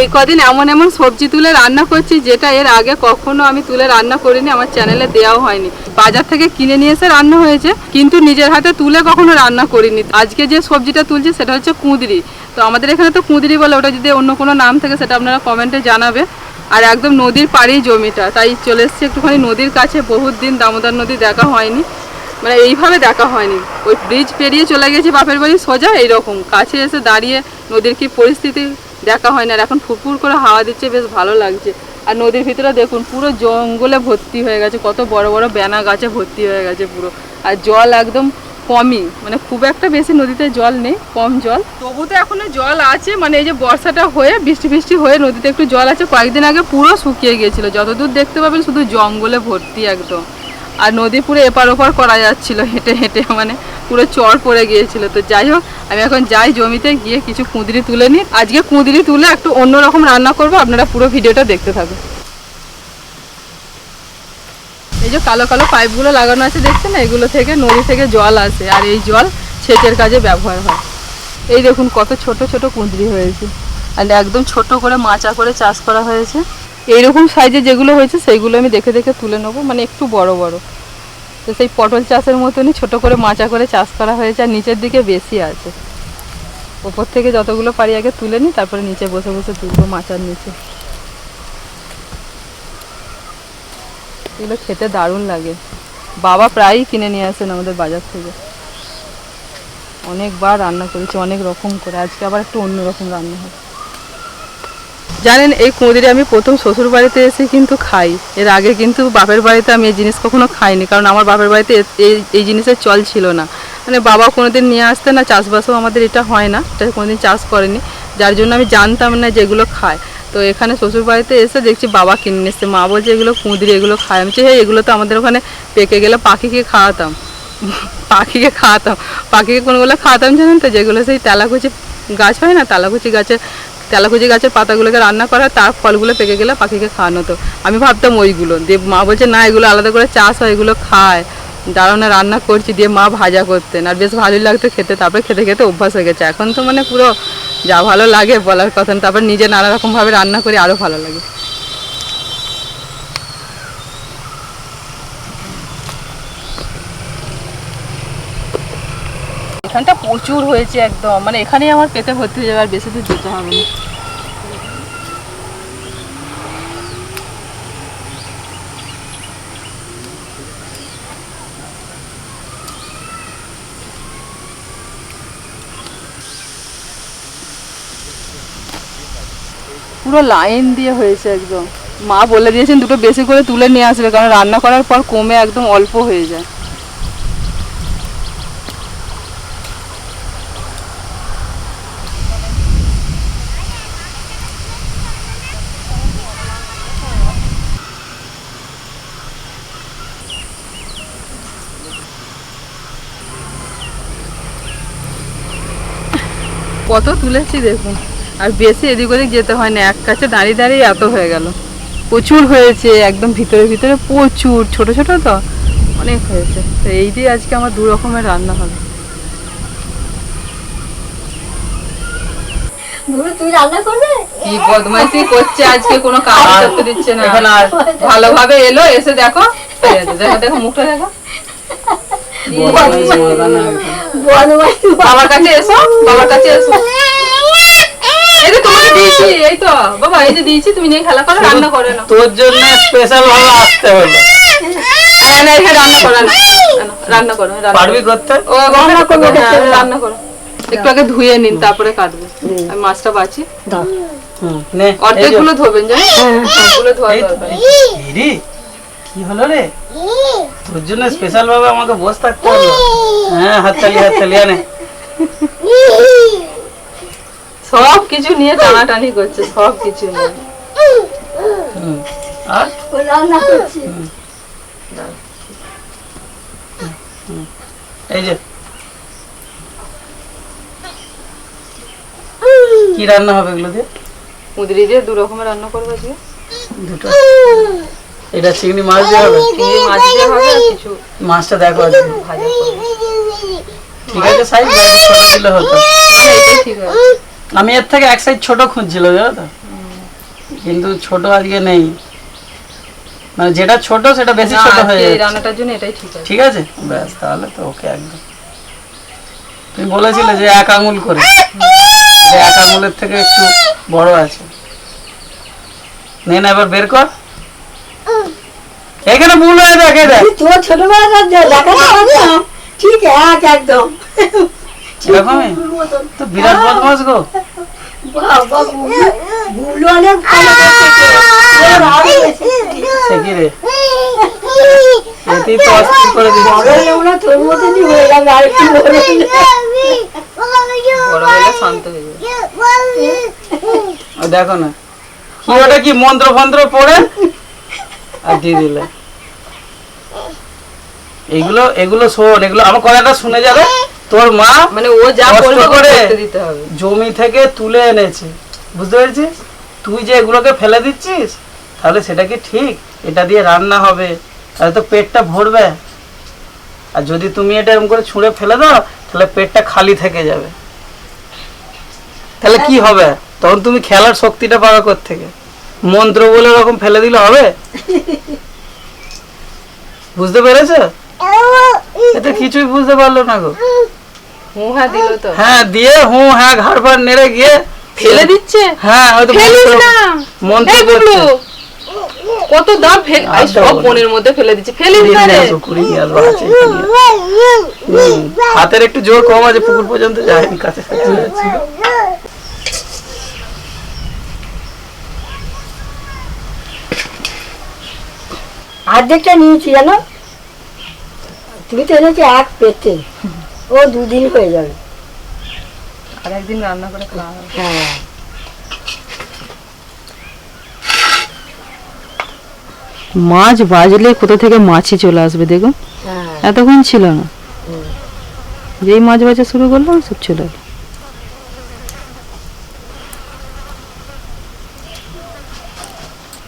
এই কদিন এমন এমন সবজি তুলে রান্না করছি, যেটা এর আগে কখনো আমি তুলে রান্না করিনি, আমার চ্যানেলে দেওয়াও হয়নি। বাজার থেকে কিনে নিয়ে এসে রান্না হয়েছে, কিন্তু নিজের হাতে তুলে কখনো রান্না করিনি। আজকে যে সবজিটা তুলছি, সেটা হচ্ছে কুঁদরি। তো আমাদের এখানে তো কুঁদরি বলে, ওটা যদি অন্য কোনো নাম থাকে, সেটা আপনারা কমেন্টে জানাবে। আর একদম নদীর পাড়েই জমিটা, তাই চলে এসেছি একটুখানি নদীর কাছে। বহুত দিন দামোদর নদী দেখা হয়নি মানে এইভাবে দেখা হয়নি। ওই ব্রিজ পেরিয়ে চলে গেছি বাপের বাড়ি সোজা, এইরকম। কাছে এসে দাঁড়িয়ে নদীর কি পরিস্থিতি দেখা হয় না আর এখন ফুরফুর করে হাওয়া দিচ্ছে, বেশ ভালো লাগছে। আর নদীর ভিতরে দেখুন, পুরো জঙ্গলে ভর্তি হয়ে গেছে, কত বড় বড় বেনা গাছে ভর্তি হয়ে গেছে পুরো। আর জল একদম কমই মানে খুব একটা বেশি নদীতে জল নেই, কম জল। তবু তো এখনও জল আছে মানে এই যে বর্ষাটা হয়ে, বৃষ্টি বৃষ্টি হয়ে নদীতে একটু জল আছে, কয়েকদিন আগে পুরো শুকিয়ে গিয়েছিল। যতদূর দেখতে পাবেন শুধু জঙ্গলে ভর্তি একদম। আর নদী পুরো এপার ওপার করা যাচ্ছিল, হেঁটে হেঁটে মানে পুরো চর পড়ে গিয়েছিল। তো যাই হোক, আমি এখন যাই জমিতে, গিয়ে কিছু কুঁদরি তুলে নিই। আজকে কুঁদরি তুলে একটু অন্যরকম রান্না করব, আপনারা পুরো ভিডিওটা দেখতে থাকুন। এই যে কালো কালো পাইপগুলো লাগানো আছে, দেখছেন? এগুলো থেকে, নদী থেকে জল আসে, আর এই জল সেচের কাজে ব্যবহার হয়। এই দেখুন, কত ছোট ছোট কুঁদরি হয়েছে। আর একদম ছোট করে মাচা করে চাষ করা হয়েছে। এইরকম সাইজে যেগুলো হয়েছে, সেইগুলো আমি দেখে দেখে তুলে নেব। মানে একটু বড় বড়। তো সেই পটল চাষের মতনই ছোট করে মাচা করে চাষ করা হয়েছে, আর নিচের দিকে বেশি আছে। ওপর থেকে যতগুলো পারি আগে তুলে নিই, তারপরে নিচে বসে বসে তুলবো মাচার নিচে। এগুলো খেতে দারুণ লাগে। বাবা প্রায়ই কিনে নিয়ে আসেন আমাদের বাজার থেকে। অনেকবার রান্না করেছি, অনেক রকম করে। আজকে আবার একটু অন্য রকম রান্না হবে। জানেন, এই কুঁদরি আমি প্রথম শ্বশুর বাড়িতে এসে কিন্তু খাই। এর আগে কিন্তু বাপের বাড়িতে আমি এই জিনিস কখনো খাইনি, কারণ আমার বাপের বাড়িতে এই এই জিনিসের চল ছিল না। মানে বাবা কোনোদিন নিয়ে আসতে না, চাষবাসও আমাদের এটা হয় না, এটা কোনোদিন চাষ করেনি। যার জন্য আমি জানতাম না যে এগুলো খায়। তো এখানে শ্বশুর বাড়িতে এসে দেখছি বাবা কিনে এসছে মা বলছে, এগুলো কুঁদরি, এগুলো খায়। আমি হ্যাঁ এগুলো তো আমাদের ওখানে পেকে গেলে পাখিকে খাওয়াতাম। পাখিকে খাওয়াতাম। পাখিকে কোনগুলো খাওয়াতাম জানেন তো? যেগুলো সেই তেলাকুচি গাছ হয় না? তেলাকুচি গাছে তেলাকুচি গাছের পাতাগুলোকে রান্না করা, তার ফলগুলো পেকে গেলে পাখিকে খাওয়ানো হতো। আমি ভাবতাম ওইগুলো। দিয়ে মা বলছে, না, এগুলো আলাদা করে চাষ হয়, এগুলো খায়। দাঁড়ানো রান্না করছি। দিয়ে মা ভাজা করতেন। আর বেশ ভালোই লাগতো খেতে। তারপরে খেতে খেতে অভ্যাস হয়ে গেছে। এখন তো মানে পুরো যা ভালো লাগে বলার কথা তারপর নিজে নানা রকমভাবে রান্না করি, আরও ভালো লাগে। এখানটা প্রচুর হয়েছে একদম। মানে এখানেই আমার পেটে ভর্তি হয়ে যাবে আর বেশি দূর যেতে হবে না। পুরো লাইন দিয়ে হয়েছে একদম। মা বলে দিয়েছেন দুটো বেশি করে তুলে নিয়ে আসবে, কারণ রান্না করার পর কমে একদম অল্প হয়ে যায়। কত তুলেছি দেখুন। আর বেশি এদিক ওদিক যেতে হয় না এক কাছে দাঁড়িয়ে দাঁড়িয়ে এত হয়ে গেল। প্রচুর হয়েছে একদম ভিতরে ভিতরে প্রচুর ছোট ছোট তো অনেক হয়েছে। তো এই দিয়ে আজকে আমার দু রকমের রান্না হবে। বুড়ো তুই রান্না করবে? কি বদমাইশি করছে আজকে কোনো কাজ করতে দিচ্ছে না। এখানে আর ভালোভাবে এলো এসে দেখো এই আছে, দেখো দেখো মুখটা দেখো। বদমাইশ কাছে এসো বাবার কাছে এসো এই তো তোমাকে দিয়েছি। এই তো বাবা এই যে দিয়েছি তুমি নিয়ে খেলা করো রান্না করে না তোর জন্য স্পেশাল ভাবে আসতে হলো আয় না এখানে রান্না করো রান্না করো পারবি করতে? ও রান্না করব হ্যাঁ, রান্না করো। একটু আগে ধুয়ে নিন তারপরে কাটবো। আমি মাছটা বাছি দাও। অর্ধেকগুলো ধোবেন জানেন ধোয়া দরকার। রে, কি হলো রে? তোর জন্য স্পেশাল ভাবে আমাকে বসে থাকতে হলো হ্যাঁ। হাততালি হাততালি আনে। সব কিছু নিয়ে টানাটানি করছে সব কিছু নিয়ে। আর? রান্না করছি। এই যে। কি রান্না হবে এগুলো দিয়ে? কুঁদরি দিয়ে দু রকমের রান্না করব আজকে। দুটো। এটা চিংড়ি মাছ দিয়ে হবে? চিংড়ি মাছ দিয়ে হবে আর কিছু মাছটা দেখো আজকে ভাজা ঠিক আছে সাইজ দিলে হতো। এটাই ঠিক আছে। আমি এর থেকে এক সাইজ ছোট খুঁজছিল জানো তো? কিন্তু ছোট আজকে নেই। মানে যেটা ছোট সেটা বেশি ছোট হয়ে যাচ্ছে। রান্নাটার জন্য এটাই ঠিক আছে। ঠিক আছে? ব্যাস তাহলে তো ওকে একদম। তুমি বলেছিলে যে এক আঙুল করে। যে এক আঙুলের থেকে একটু বড় আছে। নে না এবার বের কর। এখানে ভুল হয়ে দেখে? দেখ তোর পারতাম ঠিক এক একদম। এরকমই তো। বিরাট বদমাস গো। হয়ে হয়ে দেখো না কি ওটা কি মন্ত্র ফন্ত্র পড়ে? আর দিয়ে দিলে। এগুলো এগুলো শোন এগুলো আমার কথাটা শুনে যাবে? তোর মা মানে ও যা কষ্ট বলবে করে। করতে দিতে হবে। জমি থেকে তুলে এনেছে। বুঝতে পেরেছিস? তুই যে এগুলোকে ফেলে দিচ্ছিস তাহলে সেটা কি ঠিক? এটা দিয়ে রান্না হবে। তাহলে তো পেটটা ভরবে। আর যদি তুমি এটা এরকম করে ছুঁড়ে ফেলে দাও তাহলে পেটটা খালি থেকে যাবে। তাহলে কি হবে? তখন তুমি খেলার শক্তিটা পাবে থেকে মন্ত্র বলে ওরকম ফেলে দিলে হবে? বুঝতে পেরেছ? এটা কিছুই বুঝতে পারল না গো। হুহা দিল তো। হ্যাঁ দিয়ে হু হ্যাঁ ঘাড় ফাড় নেড়ে গিয়ে ফেলে দিচ্ছে? হ্যাঁ হয়তো ফেলিস না। মন্ত্র করছে কত দাম ফেল আর সব বোনের মধ্যে ফেলে দিচ্ছে। রে। কুড়ি নিয়ে আসব, আছে হাতের একটু জোর কম আছে পুকুর পর্যন্ত যায়নি কাছে কাছে যাচ্ছে। অর্ধেকটা নিয়েছি জানো? তুমি তো এনেছি এক পেটে। ও দুদিন হয়ে যাবে। আর একদিন রান্না করে খাওয়া হ্যাঁ। মাছ বাজলে কোথা থেকে মাছই চলে আসবে দেখুন। হ্যাঁ। এতক্ষণ ছিল না। যেই মাছ বাজা শুরু করলাম সব চলে এলো।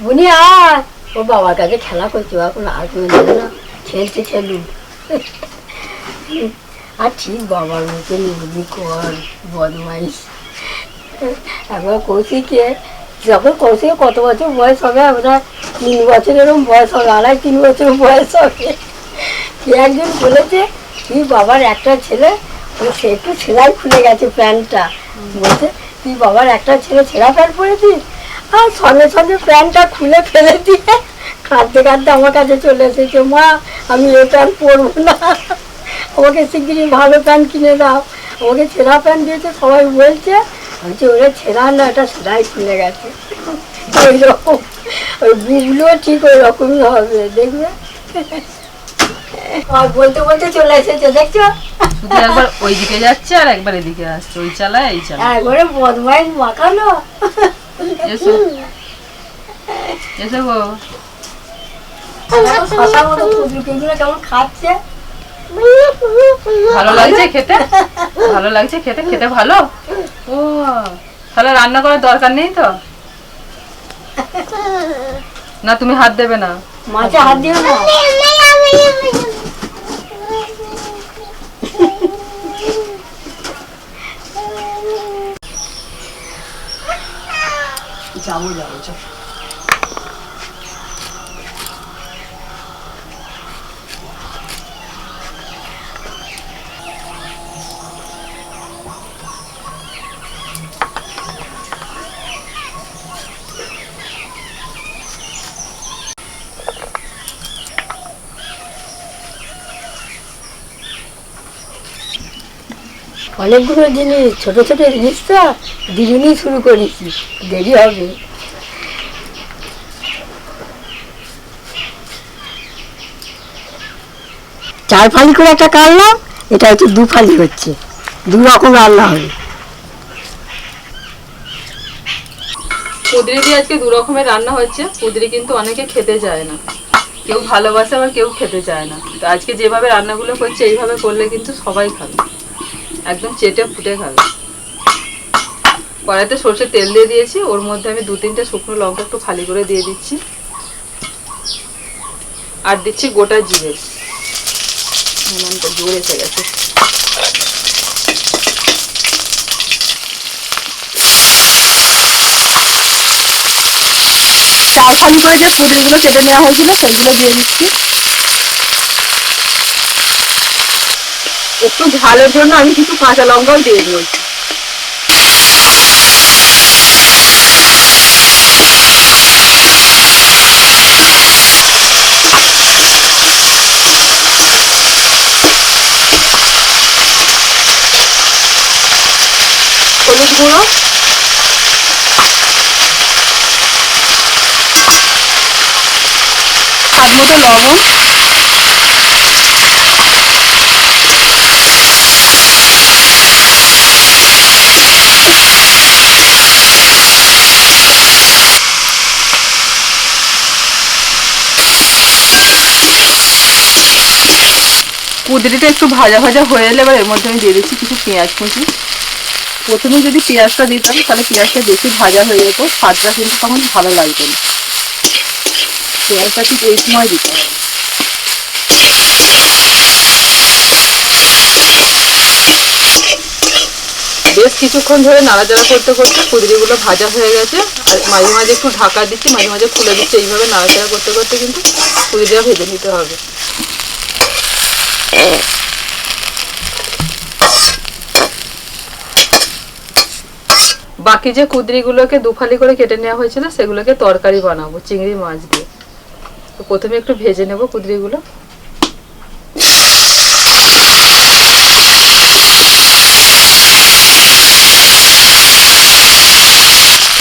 বুনি আর ও বাবার কাছে খেলা করছে এখন আর কোনো না। খেলতে খেলুক। আর ঠিক বাবার মতো নিবি কর বদমাইশ। একবার কৌশিকে যখন কৌশিকে কত বছর বয়স হবে, আমরা তিন বছর এরকম বয়স হবে, আড়াই তিন বছর বয়স হবে। কে একজন বলেছে, তুই বাবার একটা ছেলে? সে একটু সেলাই খুলে গেছে প্যান্টটা। বলছে, তুই বাবার একটা ছেলে ছেঁড়া প্যান্ট পরেছিস? আর সঙ্গে সঙ্গে প্যান্টটা খুলে ফেলে দিয়ে কাঁদতে কাঁদতে আমার কাছে চলে এসেছে। মা, আমি এ প্যান্ট পরবো না। আমাকে শিগগিরই ভালো প্যান্ট কিনে দাও। আমাকে ছেঁড়া প্যান্ট দিয়েছে সবাই বলছে বলছে ওরা ছেঁড়া না এটা সেলাই খুলে গেছে। ওই রকম ওই বুবলুও ঠিক ওই রকমই হবে দেখবে? আর বলতে বলতে চলে এসেছে দেখছ? শুধু একবার ওই দিকে যাচ্ছে আর একবার এদিকে আসছে ওই এই একবারে বদমাইশ মাখানো। এসো। এসো গো। শশা মতো কুদরুকিগুলো কেমন খাচ্ছে। ভালো লাগছে খেতে? ভালো লাগছে খেতে? খেতে ভালো? ও, তাহলে রান্না করার দরকার নেই তো? না, তুমি হাত দেবে না। হাত না। যাব যাব, চল। অনেকগুলো জিনিস, ছোট ছোট জিনিস তো শুরু করেছি। দেরি হবে। চার ফালি করে একটা কাটলাম এটা হচ্ছে দু ফালি হচ্ছে। দু রকম রান্না হবে কুদরি দিয়ে আজকে দু রকমের রান্না হচ্ছে। কুদরি কিন্তু অনেকে খেতে চায় না। কেউ ভালোবাসে আবার কেউ খেতে চায় না। তো আজকে যেভাবে রান্নাগুলো করছে এইভাবে করলে কিন্তু সবাই খাবে। একদম চেটে ফুটে খাবে। কড়াইতে সর্ষের তেল দিয়ে দিয়েছি, ওর মধ্যে আমি দু তিনটে শুকনো লঙ্কা একটু খালি করে দিয়ে দিচ্ছি। আর দিচ্ছি গোটা জিরে। জোরে এসে গেছে। চাল ফালি করে যে কুদরিগুলো কেটে নেওয়া হয়েছিল, সেগুলো দিয়ে দিচ্ছি। একটু ঝালের জন্য আমি কিছু কাঁচা লঙ্কাও দিয়ে দিয়েছি। হলুদ গুঁড়ো। মতো লবণ। কুদরিটা একটু ভাজা ভাজা হয়ে এলে এবার এর মধ্যে আমি দিয়ে দিচ্ছি কিছু পেঁয়াজ কুচি। প্রথমে যদি পেঁয়াজটা দিতাম, তাহলে পেঁয়াজটা বেশি ভাজা হয়ে যেত, স্বাদটা কিন্তু তখন ভালো লাগতো না। পেঁয়াজটা ঠিক এই সময় দিতে হবে। বেশ কিছুক্ষণ ধরে নাড়াচাড়া করতে করতে কুদরিগুলো ভাজা হয়ে গেছে, আর মাঝে মাঝে একটু ঢাকা দিচ্ছি, মাঝে মাঝে খুলে দিচ্ছি, এইভাবে নাড়াচাড়া করতে করতে কিন্তু কুদরিটা ভেজে নিতে হবে। বাকি যে কুদরিগুলোকে দুফালি করে কেটে নেওয়া হয়েছিল, সেগুলোকে তরকারি বানাবো, চিংড়ি মাছ দিয়ে। তো প্রথমে একটু ভেজে নেব কুদরিগুলো।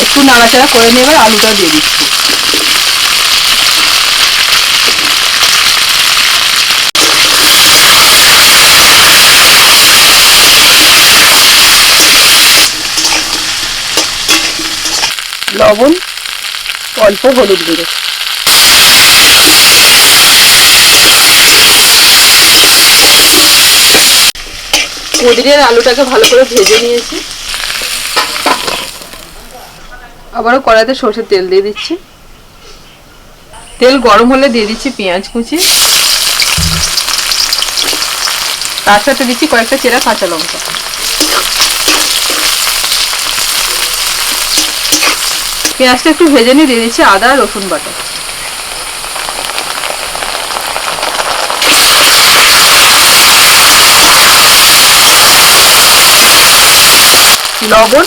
একটু নাড়াচাড়া করে নিয়ে এবার আলুটা দিয়ে দিচ্ছি। লবণ, অল্প হলুদ গুঁড়ো। কুদরির আলুটাকে ভালো করে ভেজে নিয়েছি। আবারও কড়াইতে সর্ষের তেল দিয়ে দিচ্ছি। তেল গরম হলে দিয়ে দিচ্ছি পেঁয়াজ কুচি। তার সাথে দিচ্ছি কয়েকটা চেরা কাঁচা লঙ্কা। পেঁয়াজটা একটু ভেজে নিয়ে দিয়ে দিচ্ছি আদা, রসুন বাটা। লবণ,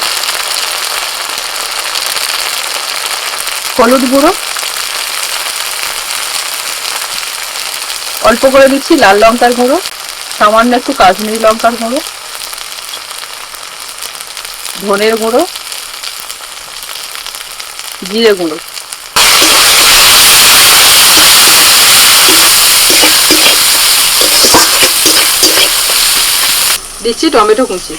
হলুদ গুঁড়ো, অল্প করে দিচ্ছি লাল লঙ্কার গুঁড়ো, সামান্য একটু কাশ্মীরি লঙ্কার গুঁড়ো, ধনের গুঁড়ো জিরে গুঁড়ো দিচ্ছি টমেটো কুচি।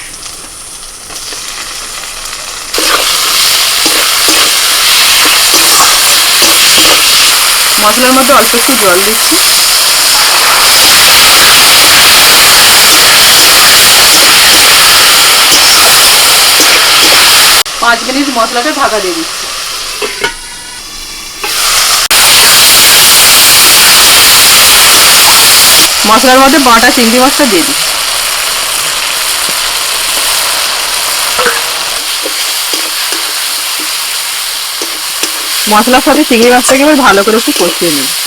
মশলার মধ্যে অল্প একটু জল দিচ্ছি। পাঁচ মিনিট মশলাটা ঢাকা দিয়ে দিচ্ছি। মশলার মধ্যে বাটা চিংড়ি মাছটা দিয়ে দিই। মশলার সাথে চিংড়ি মাছটাকে এবার ভালো করে একটু কষিয়ে নিই।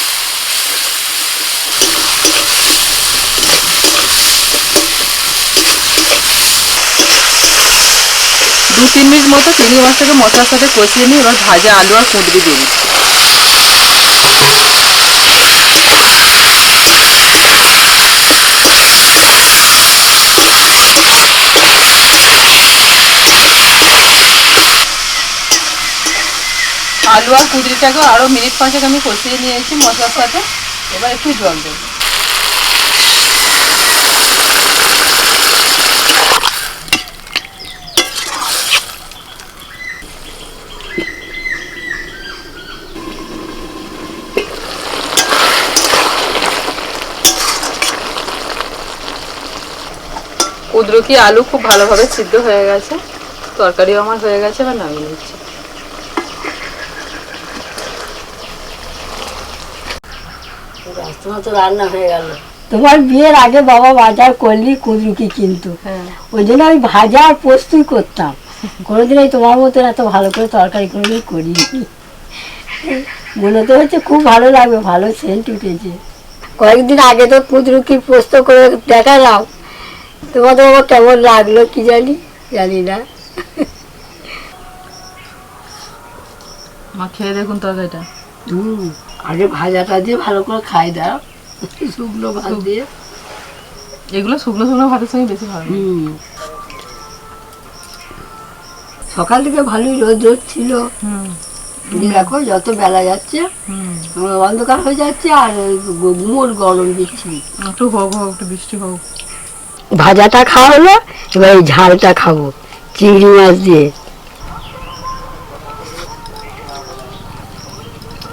দু তিন মিনিট মতো চিংড়ি মাছটাকে মশলার সাথে কষিয়ে নিই এবার ভাজা আলু আর কুঁদরি দিয়ে আলু আর কুদরিটাকে আরও মিনিট পাঁচেক আমি কষিয়ে নিয়েছি মশলার সাথে। এবার একটু জল দেবো। কুদরো আলু খুব ভালোভাবে সিদ্ধ হয়ে গেছে। তরকারিও আমার হয়ে গেছে এবার নামিয়ে নিচ্ছি। তোমার তো রান্না হয়ে গেল। তোমার বিয়ের আগে বাবা বাজার করলি কুদরুকি কিন্তু। হ্যাঁ। ওই জন্য আমি ভাজা আর পোস্তই করতাম। কোনোদিন এই তোমার মতন এত ভালো করে তরকারি কোনোদিন করিনি। মনে তো হচ্ছে খুব ভালো লাগবে ভালো সেন্ট উঠেছে। কয়েকদিন আগে তো কুদরুকি পোস্ত করে দেখালাম। তোমাদের আমার কেমন লাগল কি জানি? জানি না। মা খেয়ে দেখুন তরকারিটা। হুম আগে ভাজাটা দিয়ে ভালো করে খাই দাও। শুকনো ভাত দিয়ে। এগুলো শুকনো শুকনো ভাতের সঙ্গে বেশি ভালো হুম সকাল থেকে ভালোই রোদ রোদ ছিল দেখো যত বেলা যাচ্ছে অন্ধকার হয়ে যাচ্ছে আর গুমোর গরম দিচ্ছি। একটু হোক হোক একটু বৃষ্টি হোক। ভাজাটা খাওয়া হলো এবার এই ঝালটা খাব চিংড়ি মাছ দিয়ে।